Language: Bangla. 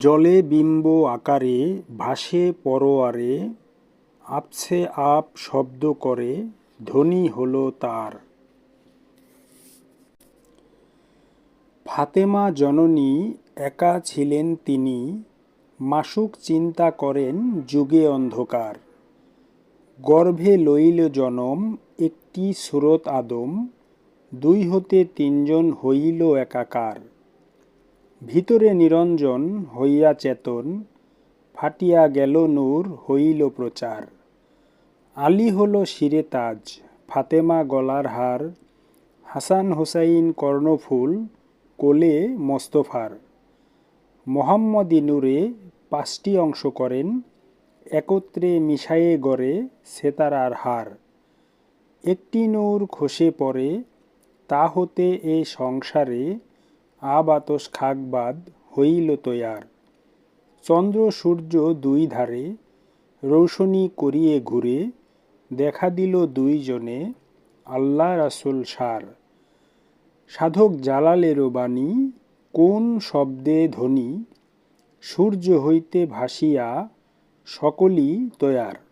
জলে বিম্ব আকারে, ভাসে পরোয়ারে আপসে আপ শব্দ করে, ধ্বনি হলো তার। ফাতেমা জননী একা ছিলেন তিনি, মাসুক চিন্তা করেন যুগে অন্ধকার। গর্ভে লইল জনম একটি সুরত আদম, দুই হতে তিনজন হইল একাকার। ভিতরে নিরঞ্জন হইয়া চেতন, ফাটিয়া গেল নূর, হইল প্রচার। আলী হল শিরে তাজ, ফাতেমা গলার হার, হাসান হোসাইন কর্ণফুল, কোলে মোস্তফার। মোহাম্মদী নূরে পাঁচটি অংশ করেন, একত্রে মিশায়ে গড়ে সেতারার হার। একটি নূর খসে পড়ে, তা হতে এ সংসারে আবাতস খাকবাদ হইল তৈয়ার। চন্দ্র সূর্য দুই ধারে, রৌশনী করিয়ে ঘুরে, দেখা দিল দুইজনে আল্লাহ রাসুল সার। সাধক জালালেরও বাণী, কোন শব্দে ধ্বনি? সূর্য হইতে ভাসিয়া সকলই তৈয়ার।